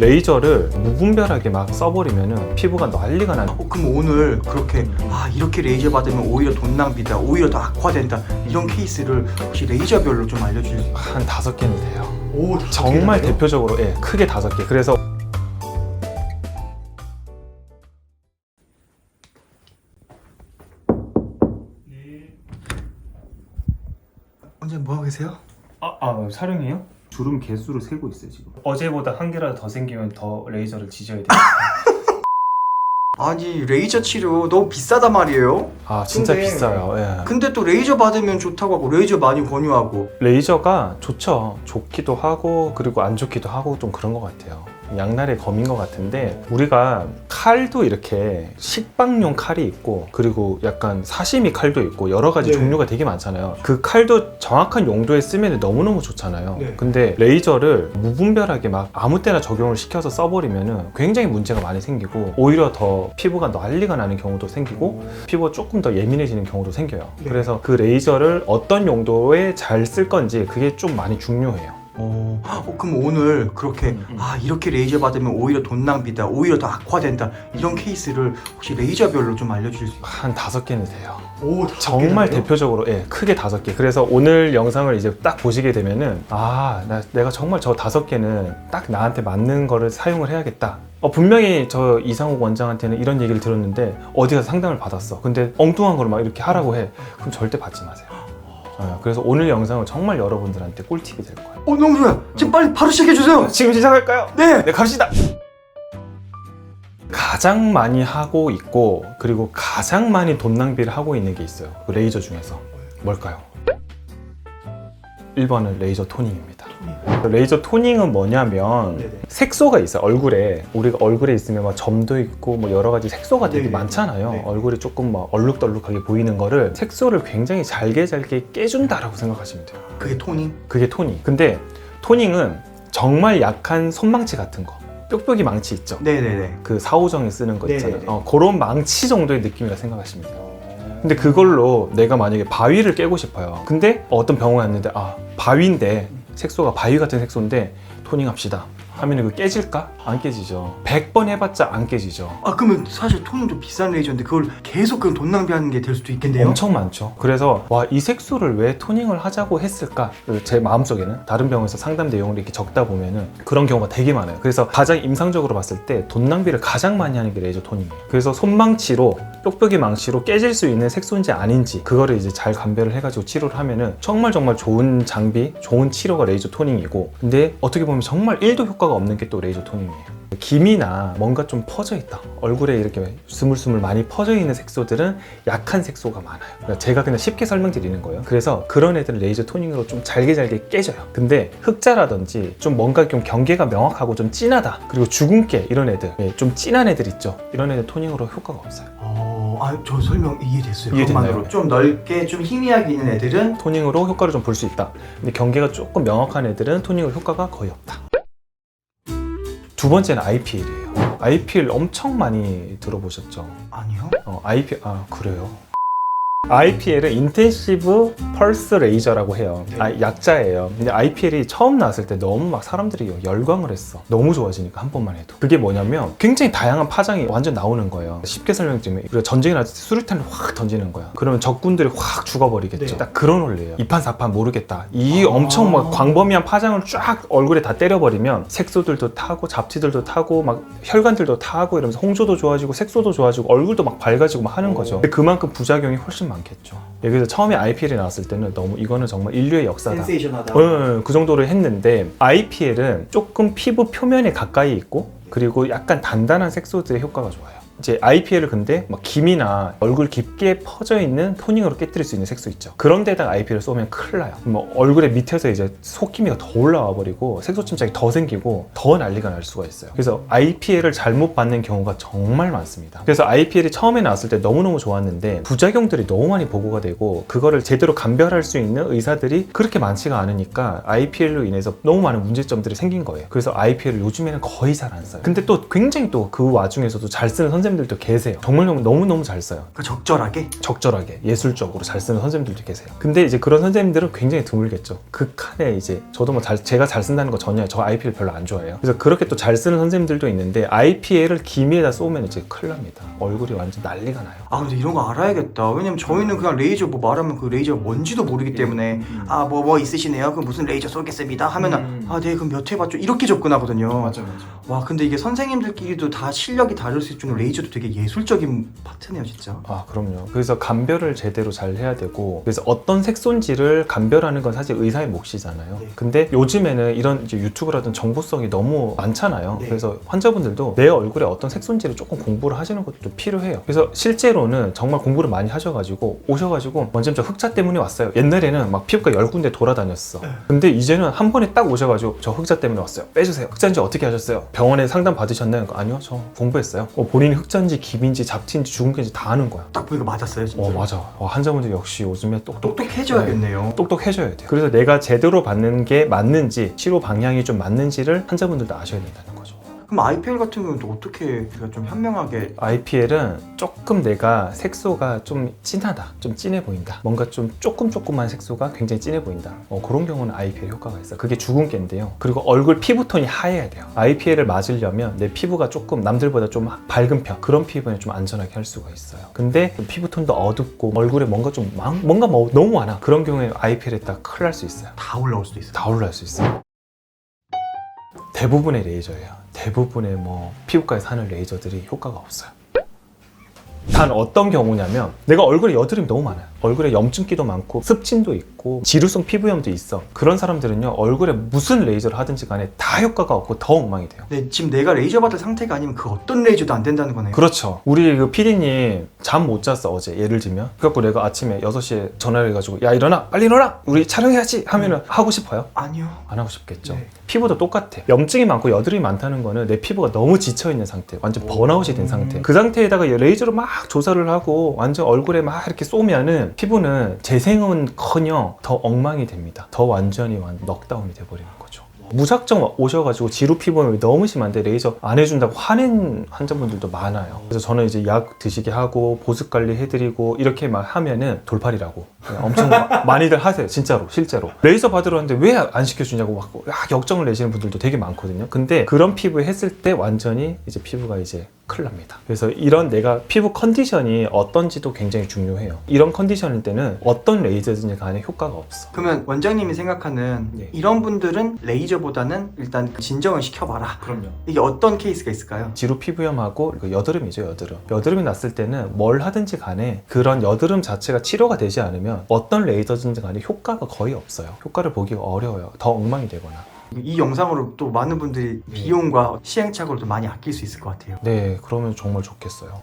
레이저를 무분별하게 막 써버리면 피부가 난리가 나는 어, 그럼 오늘 그렇게 아 이렇게 레이저 받으면 오히려 돈 낭비다 오히려 더 악화된다 이런 케이스를 혹시 레이저별로 좀 알려주실 수 있나요? 한 다섯 개는 돼요. 오 다섯 정말 개나요? 대표적으로 예, 크게 다섯 개. 그래서 원장님 뭐하고 계세요? 아, 아 촬영이에요? 주름 개수를 세고 있어요 지금. 어제보다 한 개라도 더 생기면 더 레이저를 지져야 돼요. 아니 레이저 치료 너무 비싸단 말이에요 아 진짜 근데- 비싸요. 예. 근데 또 레이저 받으면 좋다고 하고 레이저 많이 권유하고 레이저가 좋죠. 좋기도 하고 그리고 안 좋기도 하고 좀 그런 것 같아요. 양날의 검인 것 같은데 우리가 칼도 이렇게 식빵용 칼이 있고 그리고 약간 사시미 칼도 있고 여러 가지 네. 종류가 되게 많잖아요. 그 칼도 정확한 용도에 쓰면 너무너무 좋잖아요. 네. 근데 레이저를 무분별하게 막 아무 때나 적용을 시켜서 써버리면 굉장히 문제가 많이 생기고 오히려 더 피부가 난리가 나는 경우도 생기고 피부가 조금 더 예민해지는 경우도 생겨요. 네. 그래서 그 레이저를 어떤 용도에 잘 쓸 건지 그게 좀 많이 중요해요. 어, 어, 그럼 오늘 그렇게 음, 음. 아 이렇게 레이저 받으면 오히려 돈 낭비다 오히려 더 악화된다 이런 케이스를 혹시 레이저별로 좀 알려주실 수 있나요? 한 다섯 개는 돼요. 오 다섯 정말 개나요? 대표적으로 예, 크게 다섯 개. 그래서 오늘 영상을 이제 딱 보시게 되면은 아, 나, 내가 정말 저 다섯 개는 딱 나한테 맞는 거를 사용을 해야겠다. 어, 분명히 저 이상욱 원장한테는 이런 얘기를 들었는데 어디 가서 상담을 받았어. 근데 엉뚱한 걸 막 이렇게 하라고 해. 그럼 절대 받지 마세요. 어, 그래서 오늘 영상은 정말 여러분들한테 꿀팁이 될 거예요. 어 너무 좋아요 지금 빨리 바로 시작해 주세요 지금 시작할까요? 네 네, 갑시다. 가장 많이 하고 있고 그리고 가장 많이 돈 낭비를 하고 있는 게 있어요. 그 레이저 중에서 뭘까요? 1번은 레이저 토닝입니다. 레이저 토닝은 뭐냐면 네네. 색소가 있어요 얼굴에 우리가 얼굴에 있으면 막 점도 있고 뭐 여러 가지 색소가 되게 네네. 많잖아요 네. 얼굴이 조금 막 얼룩덜룩하게 보이는 거를 색소를 굉장히 잘게 잘게 깨준다라고 생각하시면 돼요 그게 토닝 그게 토닝. 근데 토닝은 정말 약한 손망치 같은 거. 뾱뾱이 망치 있죠. 네네네 그 사오정에 쓰는 거. 있잖아요. 어, 그런 망치 정도의 느낌이라 생각하시면 돼요. 근데 그걸로 내가 만약에 바위를 깨고 싶어요. 근데 어떤 병원에 왔는데 아 바위인데 색소가 바위 같은 색소인데 토닝합시다. 하면 그 깨질까? 안 깨지죠. 100번 해봤자 안 깨지죠. 아 그러면 사실 토닝도 비싼 레이저인데 그걸 계속 그럼 돈 낭비하는 게 될 수도 있겠네요 엄청 많죠. 그래서 와 이 색소를 왜 토닝을 하자고 했을까? 제 마음속에는 다른 병원에서 상담 내용을 이렇게 적다 보면은 그런 경우가 되게 많아요. 그래서 가장 임상적으로 봤을 때 돈 낭비를 가장 많이 하는 게 레이저 토닝이에요. 그래서 손망치로 뾱뾱이 망치로 깨질 수 있는 색소인지 아닌지 그거를 이제 잘 감별을 해가지고 치료를 하면은 정말 정말 좋은 장비, 좋은 치료가 레이저 토닝이고 근데 어떻게 보면 정말 1도 효과가 없는 게 또 레이저 토닝이에요. 김이나 뭔가 좀 퍼져 있다. 얼굴에 이렇게 스물스물 많이 퍼져 있는 색소들은 약한 색소가 많아요. 그러니까 제가 그냥 쉽게 설명드리는 거예요. 그래서 그런 애들은 레이저 토닝으로 좀 잘게 잘게 깨져요. 근데 흑자라든지 좀 뭔가 좀 경계가 명확하고 좀 진하다. 그리고 주근깨 이런 애들, 예, 좀 진한 애들 있죠. 이런 애들 토닝으로 효과가 없어요. 어, 아저 설명 이해됐어요 이해됐나요? 좀 넓게 좀 희미하게 있는 애들은 토닝으로 효과를 좀 볼 수 있다. 근데 경계가 조금 명확한 애들은 토닝으로 효과가 거의 없다. 두 번째는 IPL이에요. IPL 엄청 많이 들어보셨죠? 아니요 어, IPL 아 그래요. IPL은 인텐시브 펄스 레이저라고 해요. 아, 약자예요. 근데 IPL이 처음 나왔을 때 너무 막 사람들이 열광을 했어. 너무 좋아지니까 한 번만 해도. 그게 뭐냐면 굉장히 다양한 파장이 완전 나오는 거예요. 쉽게 설명드리면 우리가 전쟁이 났을 때 수류탄을 확 던지는 거야. 그러면 적군들이 확 죽어버리겠죠. 네. 딱 그런 원리예요. 이판사판 모르겠다. 이 아. 엄청 막 광범위한 파장을 쫙 얼굴에 다 때려버리면 색소들도 타고 잡티들도 타고 막 혈관들도 타고 이러면서 홍조도 좋아지고 색소도 좋아지고 얼굴도 막 밝아지고 막 하는 거죠. 근데 그만큼 부작용이 훨씬 많 겠죠. 여기서 처음에 IPL이 나왔을 때는 너무 이거는 정말 인류의 역사다. 센세이션하다 어, 그 정도로 했는데 IPL은 조금 피부 표면에 가까이 있고 그리고 약간 단단한 색소들의 효과가 좋아요. 이제 IPL을 근데 막 김이나 얼굴 깊게 퍼져 있는 토닝으로 깨뜨릴 수 있는 색소 있죠. 그런 데다가 IPL을 쏘면 큰일 나요. 뭐 얼굴에 밑에서 이제 속기미가 더 올라와 버리고 색소 침착이 더 생기고 더 난리가 날 수가 있어요. 그래서 IPL을 잘못 받는 경우가 정말 많습니다. 그래서 IPL이 처음에 나왔을 때 너무너무 좋았는데 부작용들이 너무 많이 보고가 되고 그거를 제대로 감별할 수 있는 의사들이 그렇게 많지가 않으니까 IPL로 인해서 너무 많은 문제점들이 생긴 거예요. 그래서 IPL을 요즘에는 거의 잘 안 써요. 근데 또 굉장히 또 그 와중에서도 잘 쓰는 선생님들이 선생님들도 계세요. 정말 너무 너무 잘 써요. 그러니까 적절하게 적절하게 예술적으로 잘 쓰는 선생님들도 계세요. 근데 이제 그런 선생님들은 굉장히 드물겠죠. 극한에 이제 저도 뭐 잘, 제가 잘 쓴다는 거 전혀 저 IPL 별로 안 좋아해요. 그래서 그렇게 또 잘 쓰는 선생님들도 있는데 IPL을 기미에다 쏘면 이제 큰일 납니다. 얼굴이 완전 난리가 나요. 아 근데 이런 거 알아야겠다 왜냐면 저희는 그냥 레이저 뭐 말하면 그 레이저가 뭔지도 모르기 때문에 아뭐뭐 있으시네요 그럼 무슨 레이저 쏘겠습니다 하면은 음. 아네 그럼 몇 회 봤죠 이렇게 접근하거든요 맞아. 와 근데 이게 선생님들끼리도 다 실력이 다를 수 있을 정도로 레이저도 되게 예술적인 파트네요 진짜 아 그럼요. 그래서 감별을 제대로 잘 해야 되고 그래서 어떤 색소인지를 감별하는 건 사실 의사의 몫이잖아요. 네. 근데 요즘에는 이런 이제 유튜브라든 정보성이 너무 많잖아요. 네. 그래서 환자분들도 내 얼굴에 어떤 색소인지를 조금 공부를 하시는 것도 필요해요. 그래서 실제로는 정말 공부를 많이 하셔가지고 오셔가지고 먼저 저 흑자 때문에 왔어요. 옛날에는 막 피부과 열 군데 돌아다녔어. 네. 근데 이제는 한 번에 딱 오셔가지고 저 흑자 때문에 왔어요. 빼주세요. 흑자인지 어떻게 하셨어요? 병원에 상담 받으셨나요? 아니요, 저 공부했어요. 어, 본인이 흑 자인지 기빈지 잡티인지 죽은 게인지 다 아는 거야. 딱 보니까 맞았어요 진짜 어 맞아. 어, 환자분들 역시 요즘에 똑똑 똑똑해져야겠네요 똑똑해져야 돼요. 그래서 내가 제대로 받는 게 맞는지 치료 방향이 좀 맞는지를 환자분들도 아셔야 된다는 거죠. 그럼 IPL 같은 경우는 또 어떻게 우리가 좀 현명하게 IPL은 조금 내가 색소가 좀 진하다, 좀 진해 보인다. 뭔가 좀 조금 조금만 색소가 굉장히 진해 보인다. 어, 그런 경우는 IPL 효과가 있어. 요 그게 주근깨인데요. 그리고 얼굴 피부톤이 하얘야 돼요. IPL을 맞으려면 내 피부가 조금 남들보다 좀 밝은 편 그런 피부에 좀 안전하게 할 수가 있어요. 근데 피부톤도 어둡고 얼굴에 뭔가 좀 망- 뭔가 뭐 너무 많아. 그런 경우에 IPL에 딱 큰일 날 수 있어요. 다 올라올 수도 있어요 다 올라갈 수 있어요. 대부분의 레이저예요. 대부분의 뭐 피부과에서 하는 레이저들이 효과가 없어요. 단 어떤 경우냐면 내가 얼굴에 여드름이 너무 많아요. 얼굴에 염증기도 많고 습진도 있고 지루성 피부염도 있어. 그런 사람들은요 얼굴에 무슨 레이저를 하든지 간에 다 효과가 없고 더 엉망이 돼요. 근데 지금 내가 레이저 받을 상태가 아니면 그 어떤 레이저도 안 된다는 거네요 그렇죠. 우리 그 PD님 잠 못 잤어 어제 예를 들면 그래갖고 내가 아침에 6시에 전화를 해가지고 야 일어나 빨리 일어나 우리 촬영해야지 하면은 하고 싶어요? 아니요 안 하고 싶겠죠. 네. 피부도 똑같아. 염증이 많고 여드름이 많다는 거는 내 피부가 너무 지쳐 있는 상태, 완전 번아웃이 된 상태. 그 상태에다가 레이저로 막 조사를 하고 완전 얼굴에 막 이렇게 쏘면은 피부는 재생은커녕 더 엉망이 됩니다. 더 완전히 완 넉다운이 돼버리는 거죠. 무작정 오셔가지고 지루 피부염이 너무 심한데 레이저 안 해준다고 화낸 환자분들도 많아요. 그래서 저는 이제 약 드시게 하고 보습 관리 해드리고 이렇게 막 하면은 돌팔이라고 엄청 많이들 하세요. 진짜로 실제로 레이저 받으러 왔는데 왜 안 시켜주냐고 막막 역정을 내시는 분들도 되게 많거든요. 근데 그런 피부에 했을 때 완전히 이제 피부가 이제 큰일 납니다. 그래서 이런 내가 피부 컨디션이 어떤지도 굉장히 중요해요. 이런 컨디션일 때는 어떤 레이저든지 간에 효과가 없어. 그러면 원장님이 생각하는 네. 이런 분들은 레이저보다는 일단 진정을 시켜봐라 그럼요. 이게 어떤 케이스가 있을까요? 지루 피부염하고 그 여드름이죠 여드름 여드름이 났을 때는 뭘 하든지 간에 그런 여드름 자체가 치료가 되지 않으면 어떤 레이저든지 간에 효과가 거의 없어요 효과를 보기가 어려워요 더 엉망이 되거나 이 영상으로 또 많은 분들이 네. 비용과 시행착오를 또 많이 아낄 수 있을 것 같아요 네 그러면 정말 좋겠어요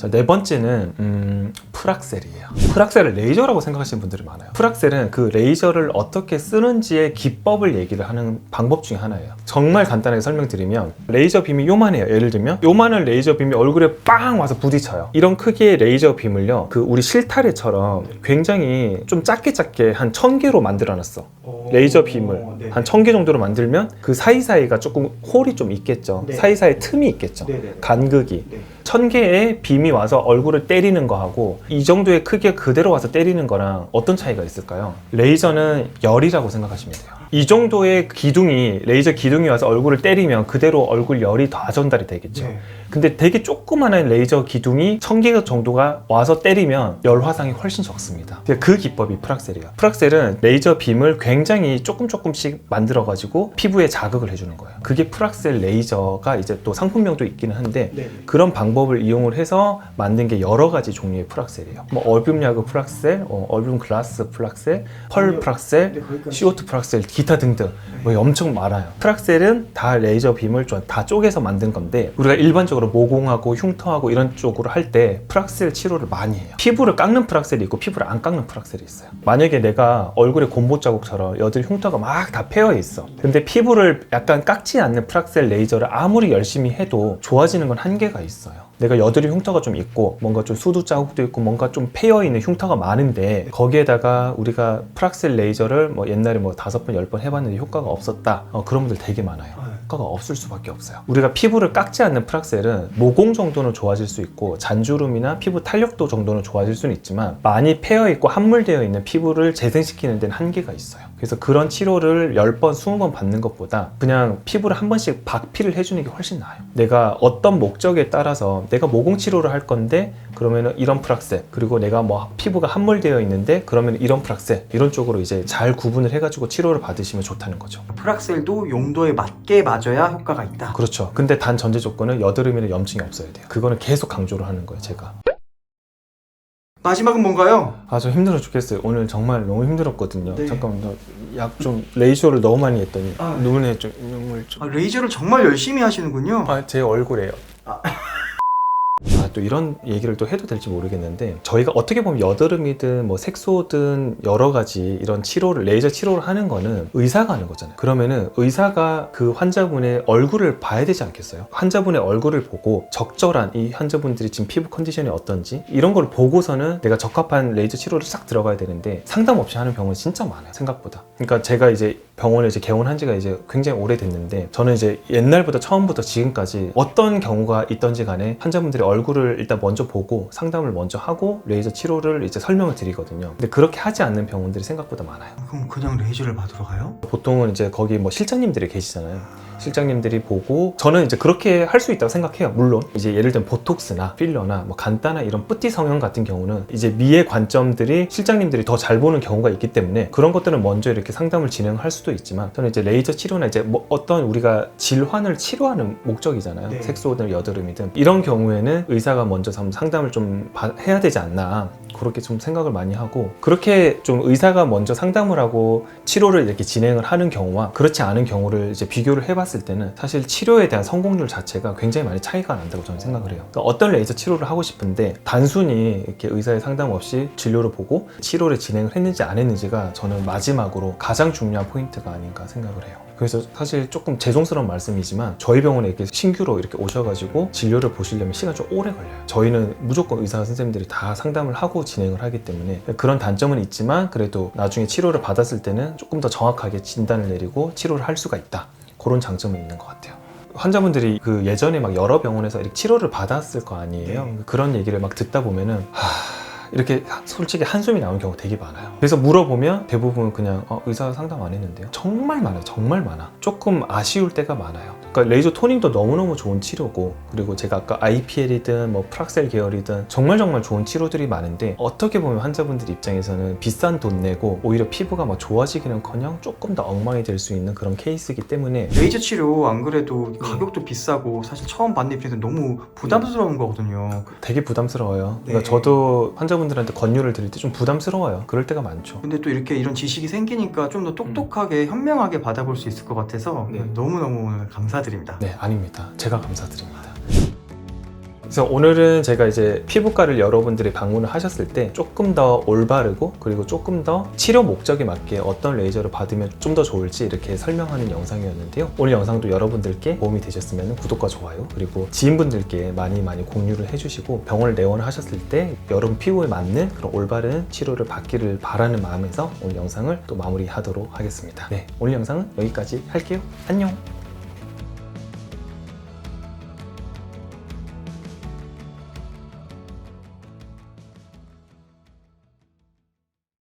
자, 네 번째는 음, 프락셀이에요. 프락셀을 레이저라고 생각하시는 분들이 많아요. 프락셀은 그 레이저를 어떻게 쓰는지의 기법을 얘기를 하는 방법 중에 하나예요. 정말 간단하게 설명드리면 레이저 빔이 요만해요. 예를 들면 요만한 레이저 빔이 얼굴에 빵 와서 부딪혀요. 이런 크기의 레이저 빔을요. 그 우리 실타래처럼 굉장히 좀 작게 작게 한 천 개로 만들어 놨어. 레이저 빔을 한천 개 정도로 만들면 그 사이사이가 조금 홀이 좀 있겠죠. 네. 사이사이에 틈이 있겠죠. 네네. 간극이. 네. 천 개의 빔이 와서 얼굴을 때리는 거하고 이 정도의 크기가 그대로 와서 때리는 거랑 어떤 차이가 있을까요? 레이저는 열이라고 생각하시면 돼요. 이 정도의 기둥이 레이저 기둥이 와서 얼굴을 때리면 그대로 얼굴 열이 다 전달이 되겠죠. 네. 근데 되게 조그마한 레이저 기둥이 천개 정도가 와서 때리면 열 화상이 훨씬 적습니다. 그그 기법이 프락셀이에요. 프락셀은 레이저 빔을 굉장히 조금 조금씩 만들어 가지고 피부에 자극을 해주는 거예요. 그게 프락셀 레이저가 이제 또 상품명도 있기는 한데 네. 그런 방법을 이용을 해서 만든 게 여러 가지 종류의 프락셀이에요. 뭐 얼뷸 야그 프락셀, 어, 얼뷸 글라스 프락셀, 펄 프락셀, 네, 거기까지. CO2 프락셀, 기타 등등 뭐 엄청 많아요. 프락셀은 다 레이저 빔을 좀 다 쪼개서 만든 건데 우리가 일반적으로 모공하고 흉터하고 이런 쪽으로 할 때 프락셀 치료를 많이 해요. 피부를 깎는 프락셀이 있고 피부를 안 깎는 프락셀이 있어요. 만약에 내가 얼굴에 곰보 자국처럼 여들 흉터가 막 다 패여 있어. 근데 피부를 약간 깎지 않는 프락셀 레이저를 아무리 열심히 해도 좋아지는 건 한계가 있어요. 내가 여드름 흉터가 좀 있고 뭔가 좀 수두 자국도 있고 뭔가 좀 패여 있는 흉터가 많은데 거기에다가 우리가 프락셀 레이저를 뭐 옛날에 뭐 다섯 번 열 번 해봤는데 효과가 없었다 어, 그런 분들 되게 많아요. 네. 효과가 없을 수밖에 없어요. 우리가 피부를 깎지 않는 프락셀은 모공 정도는 좋아질 수 있고 잔주름이나 피부 탄력도 정도는 좋아질 수는 있지만 많이 패여 있고 함몰되어 있는 피부를 재생시키는 데는 한계가 있어요. 그래서 그런 치료를 10번, 20번 받는 것보다 그냥 피부를 한 번씩 박피를 해주는 게 훨씬 나아요. 내가 어떤 목적에 따라서 내가 모공 치료를 할 건데 그러면은 이런 프락셀 그리고 내가 뭐 피부가 함몰되어 있는데 그러면 이런 프락셀 이런 쪽으로 이제 잘 구분을 해가지고 치료를 받으시면 좋다는 거죠. 프락셀도 용도에 맞게 맞아야 효과가 있다. 그렇죠. 근데 단 전제 조건은 여드름이나 염증이 없어야 돼요. 그거는 계속 강조를 하는 거예요, 제가. 마지막은 뭔가요? 아, 저 힘들어 죽겠어요. 오늘 정말 너무 힘들었거든요. 네. 잠깐만, 약 좀 레이저를 너무 많이 했더니 아. 눈에 좀 눈물 좀. 아, 레이저를 정말 열심히 하시는군요. 아, 제 얼굴에요. 아. 아, 또 이런 얘기를 또 해도 될지 모르겠는데 저희가 어떻게 보면 여드름이든 뭐 색소든 여러 가지 이런 치료를 레이저 치료를 하는 거는 의사가 하는 거잖아요. 그러면은 의사가 그 환자분의 얼굴을 봐야 되지 않겠어요? 환자분의 얼굴을 보고 적절한 이 환자분들이 지금 피부 컨디션이 어떤지 이런 걸 보고서는 내가 적합한 레이저 치료를 싹 들어가야 되는데 상담 없이 하는 병원 진짜 많아요. 생각보다. 그러니까 제가 이제 병원에 이제 개원한 지가 이제 굉장히 오래됐는데 저는 이제 옛날부터 처음부터 지금까지 어떤 경우가 있던지 간에 환자분들의 얼굴을 일단 먼저 보고 상담을 먼저 하고 레이저 치료를 이제 설명을 드리거든요. 근데 그렇게 하지 않는 병원들이 생각보다 많아요. 그럼 그냥 레이저를 받으러 가요? 보통은 이제 거기 뭐 실장님들이 계시잖아요. 실장님들이 보고 저는 이제 그렇게 할 수 있다고 생각해요. 물론 이제 예를 들면 보톡스나 필러나 뭐 간단한 이런 뿌띠 성형 같은 경우는 이제 미의 관점들이 실장님들이 더 잘 보는 경우가 있기 때문에 그런 것들은 먼저 이렇게 상담을 진행할 수도 있지만 저는 이제 레이저 치료나 이제 뭐 어떤 우리가 질환을 치료하는 목적이잖아요. 네. 색소든 여드름이든 이런 경우에는 의사가 먼저 좀 상담을 좀 바- 해야 되지 않나 그렇게 좀 생각을 많이 하고 그렇게 좀 의사가 먼저 상담을 하고 치료를 이렇게 진행을 하는 경우와 그렇지 않은 경우를 이제 비교를 해봤을 때는 사실 치료에 대한 성공률 자체가 굉장히 많이 차이가 난다고 저는 생각을 해요. 그러니까 어떤 레이저 치료를 하고 싶은데 단순히 이렇게 의사의 상담 없이 진료를 보고 치료를 진행을 했는지 안 했는지가 저는 마지막으로 가장 중요한 포인트가 아닌가 생각을 해요. 그래서 사실 조금 죄송스러운 말씀이지만 저희 병원에 이렇게 신규로 이렇게 오셔가지고 진료를 보시려면 시간 좀 오래 걸려요. 저희는 무조건 의사 선생님들이 다 상담을 하고 진행을 하기 때문에 그런 단점은 있지만 그래도 나중에 치료를 받았을 때는 조금 더 정확하게 진단을 내리고 치료를 할 수가 있다. 그런 장점은 있는 것 같아요. 환자분들이 그 예전에 막 여러 병원에서 이렇게 치료를 받았을 거 아니에요. 네. 그런 얘기를 막 듣다 보면은 하... 이렇게 솔직히 한숨이 나오는 경우가 되게 많아요. 그래서 물어보면 대부분 그냥 어, 의사 상담 안 했는데요. 정말 많아요. 정말 많아. 조금 아쉬울 때가 많아요. 그러니까 레이저 토닝도 너무너무 좋은 치료고 그리고 제가 아까 IPL이든 뭐 프락셀 계열이든 정말 정말 좋은 치료들이 많은데 어떻게 보면 환자분들 입장에서는 비싼 돈 내고 오히려 피부가 막 좋아지기는커녕 조금 더 엉망이 될 수 있는 그런 케이스이기 때문에 레이저 치료 안 그래도 가격도 비싸고 사실 처음 받는 입장에서 너무 부담스러운 거거든요. 되게 부담스러워요. 그러니까 네. 저도 환자분들한테 권유를 드릴 때 좀 부담스러워요. 그럴 때가 많죠. 근데 또 이렇게 이런 지식이 생기니까 좀 더 똑똑하게 현명하게 받아볼 수 있을 것 같아서 네. 너무너무 오늘 감사드립니다. 네, 아닙니다. 제가 감사드립니다. 그래서 오늘은 제가 이제 피부과를 여러분들이 방문을 하셨을 때 조금 더 올바르고 그리고 조금 더 치료 목적에 맞게 어떤 레이저를 받으면 좀 더 좋을지 이렇게 설명하는 영상이었는데요. 오늘 영상도 여러분들께 도움이 되셨으면 구독과 좋아요 그리고 지인분들께 많이 많이 공유를 해주시고 병원을 내원하셨을 때 여러분 피부에 맞는 그런 올바른 치료를 받기를 바라는 마음에서 오늘 영상을 또 마무리하도록 하겠습니다. 네, 오늘 영상은 여기까지 할게요. 안녕.